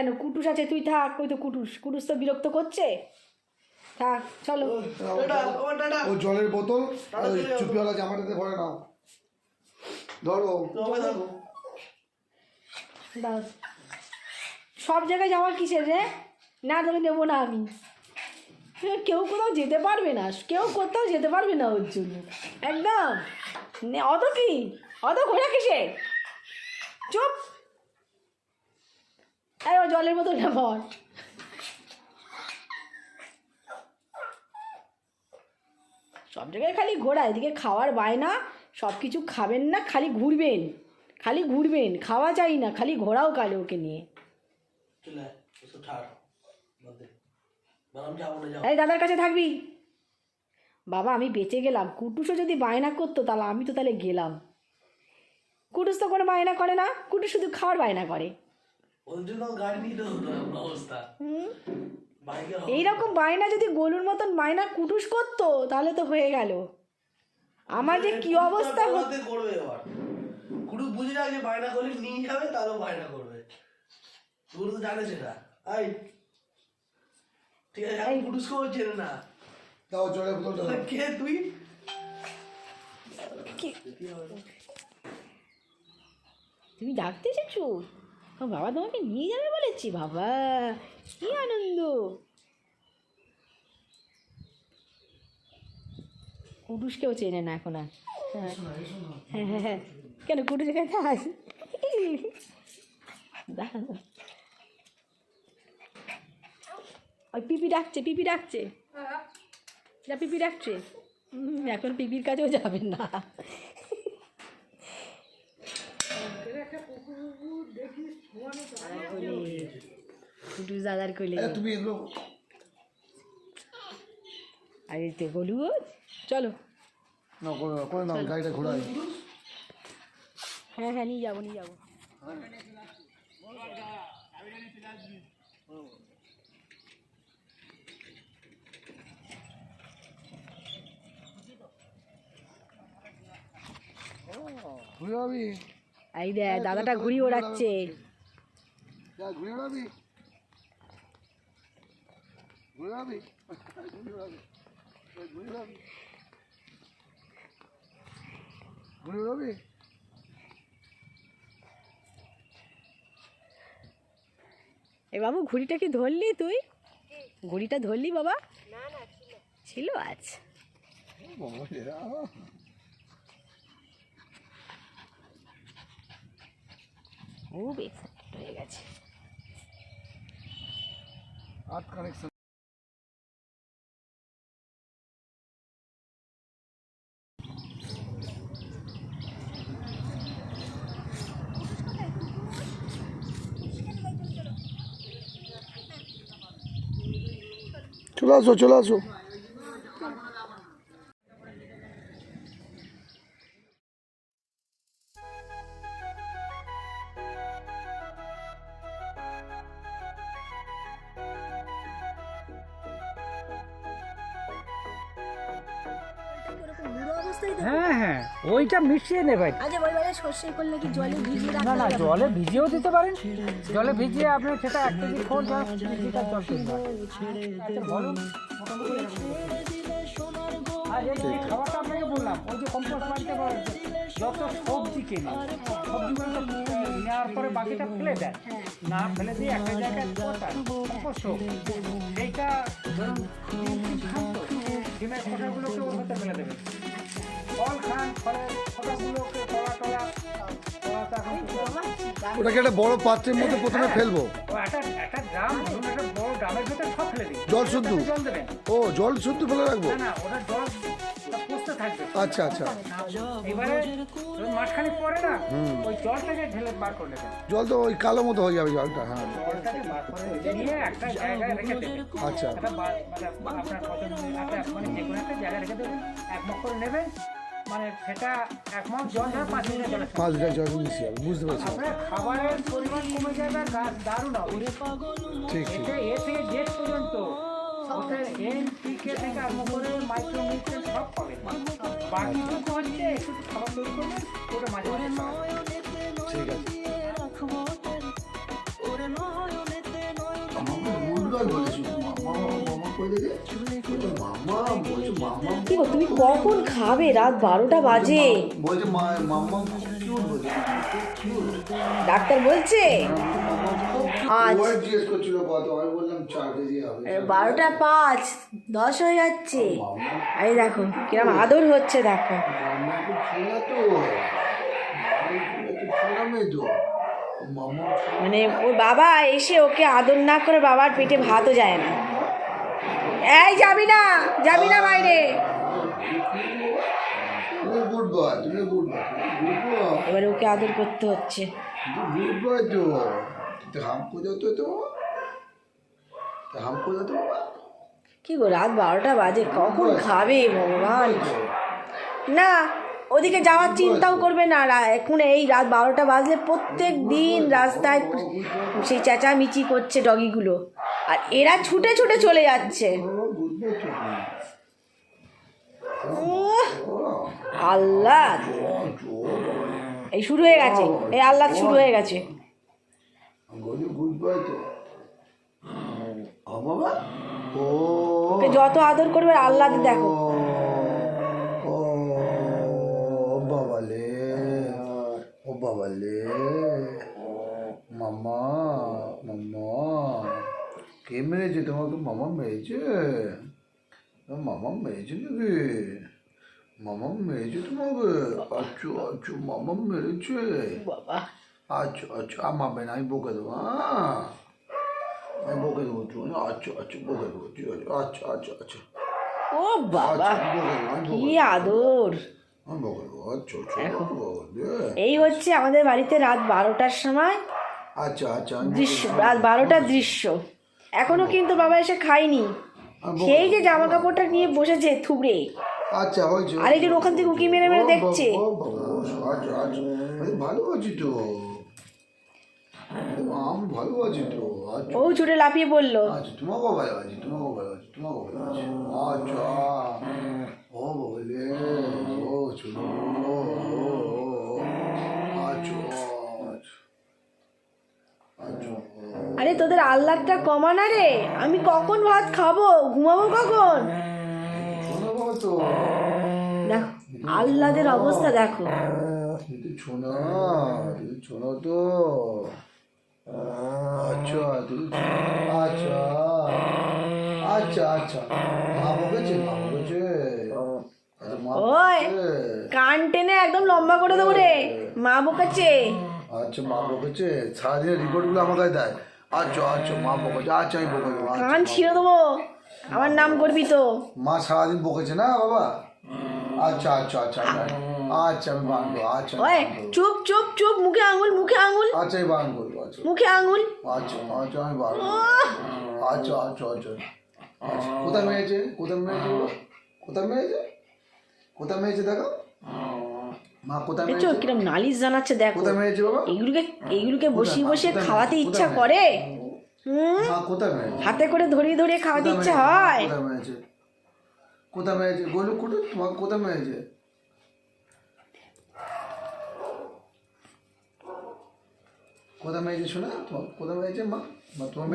কেন? কুটুস আছে তুই থাক ওই তো কুটুস। কুটুস তো বিরক্ত করছে। থাক চলো। ও জলের বোতল ওই চুপিওয়ালা জামাটাতে ভরে নাও। ধরো। দাও সব জায়গায় যাওয়ার কিসের রে? না তোকে দেবো না আমি। কেউ কোথাও যেতে পারবে না কেউ কোথাও যেতে পারবে না ওর জন্য। একদম। নে, অত কি? অত ঘোরা কিসে চুপ। এই ও জলের বোতলটা ভর সব জায়গায় খালি ঘোরা এদিকে খাওয়ার বায়না সব কিছু খাবেন না খালি ঘুরবেন খালি ঘুরবেন খাওয়া চাই না খালি ঘোরাও কালে ওকে নিয়ে। এই দাদার কাছে থাকবি। বাবা আমি বেঁচে গেলাম কুটুসও যদি বায়না করতো তাহলে আমি তো তাহলে গেলাম। কুটুস তো কোনো বায়না করে না কুটুস শুধু খাওয়ার বায়না করে। ওদের জন্য গাড়ি নিতে হতো অবস্থা। এইরকম বায়না যদি গোলুর মতন বায়না কুটুস করতো তাহলে তো হয়ে গেল। আমার যে কি অবস্থা হতে করবে এবার। কুড়ু বুঝে যাক যে বায়না করলে নিয়ে যাবে তারও বায়না করবে। গুরু তো জানে সেটা। আই ঠিক আছে এখন কুটুসকেও চেনে না। দাও জলের বোতলটা দাও। কে তুই? তুমি ডাকতে ও বাবা তোমাকে নিয়ে যাবে বলেছি বাবা। কি আনন্দ। কুটুসকেও চেনে না এখন আর। হ্যাঁ হ্যাঁ হ্যাঁ হ্যাঁ। কেন কুটুস থাক। দাঁড়াও। ওই পিপি ডাকছে পিপি ডাকছে। যা পিপি ডাকছে। এখন পিপির কাছেও যাবেন না। দাদার কইলে তুমি এগুলো আর গলু চলো। না করে নাও, করে নাও গাড়িটা ঘোরাই হ্যাঁ হ্যাঁ নিয়ে যাব নিয়ে যাব। ঘুরে যাবি এই দেখ দাদাটা ঘুড়ি ওড়াচ্ছে। যা ঘুরে ঘুরে ঘুরে এ বাবু ঘুড়িটা কি ধরলি তুই? ঘুড়িটা ধরলি বাবা? ছিল। আজ বাবা রে, আহ। খুব এক্সাইটেড হয়ে গেছে। আর্ট কানেকশন চলে আসো চলে ওইটা মিশিয়ে নেবেন আচ্ছা ওই বেলায় সর্ষে করলে কি জলে ভিজিয়ে না না জলে ভিজিয়েও দিতে পারেন। জলে ভিজিয়ে আপনি সেটা এক কেজি লিটার জল আচ্ছা বলুন। আর এই খাবারটা আপনাকে বললাম ওই যে কম্পোস্ট বাড়িতে যত সবজি কেনে সবজিগুলো তো নেওয়ার পরে বাকিটা ফেলে দেন। না ফেলে দিয়ে একটা জায়গায় বসান কম্পোস্ট সেইটা ধরুন ডিমের খোসাগুলোকে ওর মধ্যে ফেলে দেবেন। ফল খান ফলের ওটাকে একটা বড় পাত্রের মধ্যে প্রথমে ফেলব। জল শুদ্ধ। ও জল শুদ্ধ ফেলে রাখব? আচ্ছা আচ্ছা। জল তো ওই কালো মতো হয়ে যাবে জলটা হ্যাঁ। আচ্ছা। মানে সেটা এক মগ জল ধরে পাঁচ মিনিট পাঁচ লিটার জল মিশিয়ে বুঝতে পারছি। আপনার খাবারের পরিমাণ কমে যাবে আর গাছ দারুণ হবে। ঠিক ঠিক এতে এ থেকে জেড পর্যন্ত। এনপিকে থেকে আরম্ভ করে মাইক্রোনিউট্রিয়েন্ট সব পাবেন। বাকিটুকু হচ্ছে একটু খাবার তৈরি করবেন ওটা মাঝে মাঝে ঠিক আছে। কতবার বলেছি তুমি কখন খাবে? রাত বারোটা বাজে। ডাক্তার বলছে? বারোটা পাঁচ, দশ হয়ে যাচ্ছে। এই দেখো, কিরম আদর হচ্ছে, দেখো। মানে ওর বাবা এসে ওকে আদর না করে বাবার পেটে ভাতও যায় না। এই যাবি না যাবি না বাইরে। এবারে ওকে আদর করতে হচ্ছে। কি গো রাত বারোটা বাজে কখন খাবে ভগবান? না ওদিকে যাওয়ার চিন্তাও করবে না এখন এই রাত বারোটা বাজলে প্রত্যেক দিন রাস্তায় সেই চেঁচামেচি করছে ডগিগুলো। আর এরা ছুটে ছুটে চলে যাচ্ছে। আল্লাহ। এই শুরু হয়ে গেছে। এই আল্লাহ শুরু হয়ে গেছে। ওকে যত আদর করবে, আল্লাহ দেখো। ও বাবা লে, ও বাবা লে। কে মেরেছে তোমাকে মামা মেরেছে? মামা মেরেছে নাকি? মামা মেরেছে তোমাকে? আচ্ছা আচ্ছা মামা মেরেছে। বাবা। আচ্ছা আচ্ছা আমার বেন আমি বকে দেবো হ্যাঁ আমি বকে দেবো তুই আচ্ছা আচ্ছা বকে দেবো ঠিক আছে। আচ্ছা আচ্ছা আচ্ছা। ও বাবা আচ্ছা কি আদর। আচ্ছা আচ্ছা দেখো। বকে এই হচ্ছে আমাদের বাড়িতে রাত বারোটার সময় আচ্ছা আচ্ছা দৃশ্য রাত বারোটার দৃশ্য। এখনও কিন্তু বাবা এসে খায়নি। সেই যে জামা কাপড়টা নিয়ে বসেছে থুবড়ে। আচ্ছা হয়েছে আরেকজন ওখান থেকে উকি মেরে মেরে দেখছে। ভালো আছি তো। আমি ভালো আছি তো। ও ছুটে লাফিয়ে আচ্ছা তোমাকেও ভালো আছি তোমাকেও ভালো আছি তোমাকেও ভালো আছি। আচ্ছা। ও বলে ও, আরে, তোদের আহ্লাদটা কমা না রে। আমি কখন ভাত খাব? ঘুমাবো কখন? শোনো দেখো, আহ্লাদের অবস্থা দেখো। কিন্তু ছোনা তো আচ্ছা আচ্ছা আচ্ছা আচ্ছা বকেছে বকেছে ওই, কান টেনে একদম লম্বা করে দেবো রে। মা বকাচ্ছে আচ্ছা মা বকেছে। সারাদিনের রিপোর্টগুলো আমার কাছে দেয়। আচ্ছা আচ্ছা মা বকেছে আচ্ছা আমি বকে দেবো আচ্ছা, কান ছিঁড়ে দেবো। আমার নাম করবি তো। মা সারাদিন বকেছে না বাবা? আচ্ছা আচ্ছা আচ্ছা বারণ- আচ্ছা আমি করব আচ্ছা ওই। চুপ চুপ চুপ মুখে আঙুল মুখে আঙুল। আচ্ছা আমি বারণ করব আচ্ছা। মুখে আঙুল। আচ্ছা আচ্ছা আমি করব। আচ্ছা আচ্ছা আচ্ছা। আচ্ছা কোথায় মেয়েছে কোথায় বাবা? কোথায় মেয়েছে কোথায় মেয়েছে দেখো মা কোথায় দেখছ? কিরম নালিশ জানাচ্ছে দেখো। কোথায় মেয়েছে বাবা? এইগুলোকে এইগুলোকে বসিয়ে বসিয়ে খাওয়াতে ইচ্ছা করে? হুম? মা কোথায় মেয়েছে হাতে করে ধরিয়ে ধরিয়ে খাওয়াতে ইচ্ছা হয়। কোথায় কোথায় কোথায় মেয়েছে কোথায় মেয়েছে শোনা? কোথায় মা?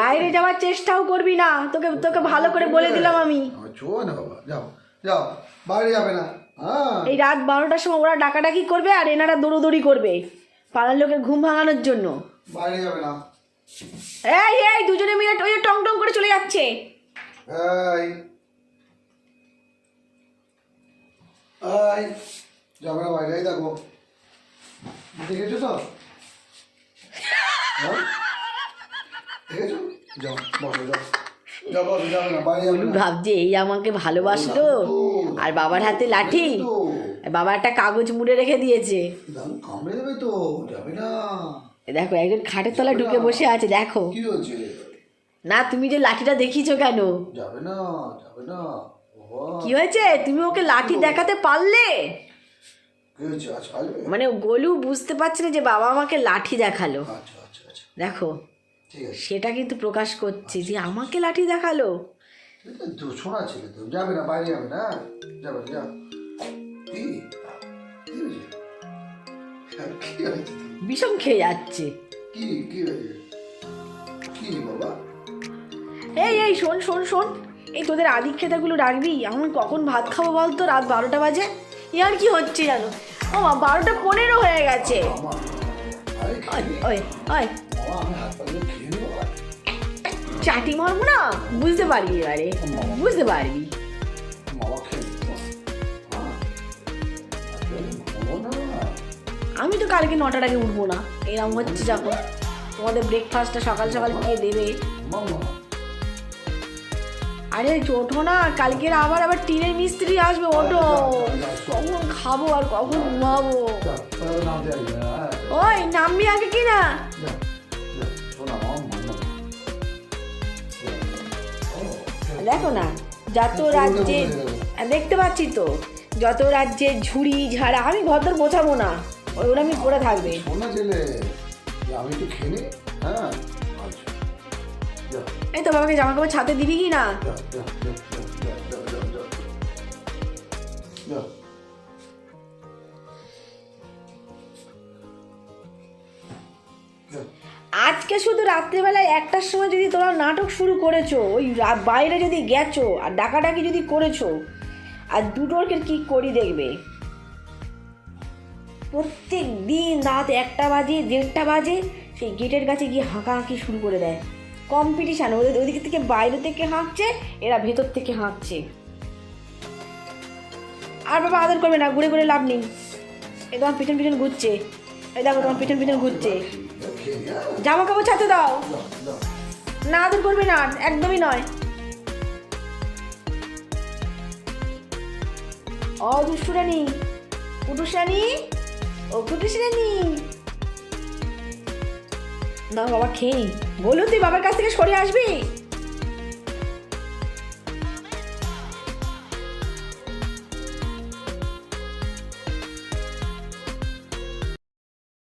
বাইরে যাওয়ার চেষ্টাও করবি না। তোকে তোকে ভালো করে বলে দিলাম আমি। ছো না বাবা যাও যাও। বাইরে যাবে না। হ্যাঁ এই রাত বারোটার সময় ওরা ডাকাডাকি করবে আর এনারা দৌড়োদৌড়ি করবে পাড়ার লোকের ঘুম ভাঙানোর জন্য। বাইরে যাবে না। এই এই দুজনে মিলে ওই টং টং করে চলে যাচ্ছে। এই। এই যাবে না বাইরে এই দেখেছ তো? হ্যাঁ? দেখেছ? যাও বসো যাও। ভাবছে এই আমাকে ভালোবাসলো আর বাবার হাতে লাঠি। বাবা একটা কাগজ মুড়ে রেখে দিয়েছে। দেখো, একজন খাটের তলায় ঢুকে বসে আছে, দেখো। না, তুমি যে লাঠিটা দেখিছো কেন? কি হয়েছে? তুমি ওকে লাঠি দেখাতে পারলে? মানে গোলু বুঝতে পারছে না যে বাবা আমাকে লাঠি দেখাল। দেখো। সেটা কিন্তু প্রকাশ করছে যে আমাকে লাঠি দেখাল। শোনা ছিল তো। যাবে না বাইরে যাবে না। যাবে না বিষম খেয়ে যাচ্ছে। কি কি কি বাবা? এই এই শোন শোন শোন। এই তোদের আদিক খেতাগুলো রাখবি আমি কখন ভাত খাব বলতো? রাত বারোটা বাজে। ইয়ার কি হচ্ছে জানো? ও বারোটা পনেরো হয়ে গেছে। ওই ওই ওই। চাটি মারবো না বুঝতে পারবি এবারে। বুঝতে পারবি। খেয়ে আমি তো কালকে নটার আগে উঠবো না। এরকম হচ্ছে যখন। তোমাদের ব্রেকফাস্টটা সকাল সকাল কে দেবে? আরে ওঠো না। কালকের আবার আবার টিনের মিস্ত্রি আসবে ওঠো। কখন খাব আর কখন ঘুমাবো? হ্যাঁ। ওই নামবি আগে কি না? দেখো না যত রাজ্যে দেখতে পাচ্ছি তো। যত রাজ্যে ঝুড়ি ঝাড়া আমি ভদ্র গোছাবো না। ওগুলো আমি পরে থাকবে। আমি খেয়ে হ্যাঁ? আচ্ছা। এই তো বাবাকে জামা কাপড় ছাতে দিবি কি না? আজকে শুধু রাত্রিবেলায় একটার সময় যদি তোমরা নাটক শুরু করেছ, ওই বাইরে যদি গেছো আর ডাকাডাকি যদি করেছ, আর দুটোরকে কি করি দেখবে? প্রত্যেক দিন রাত একটা বাজে, দেড়টা বাজে, সেই গেটের কাছে গিয়ে হাঁকাহাঁকি শুরু করে দেয়। কম্পিটিশান ওদের ওদিক থেকে বাইরে থেকে হাঁকছে, এরা ভেতর থেকে হাঁকছে। আর বাবা আদর করবে না, ঘুরে ঘুরে লাভ নেই। এই তোমার পিছন পিছন ঘুরছে। এই দেখো তোমার পিছন পিছন ঘুরছে। জামা কাপড় ছাতে দাও। না আদর করবি না একদমই নয়। অ দুষ্টুরানি। কুটুসানি ও কুটুসানি না বাবা খেয়ে নি। বলুন তুই বাবার কাছ থেকে সরে আসবি?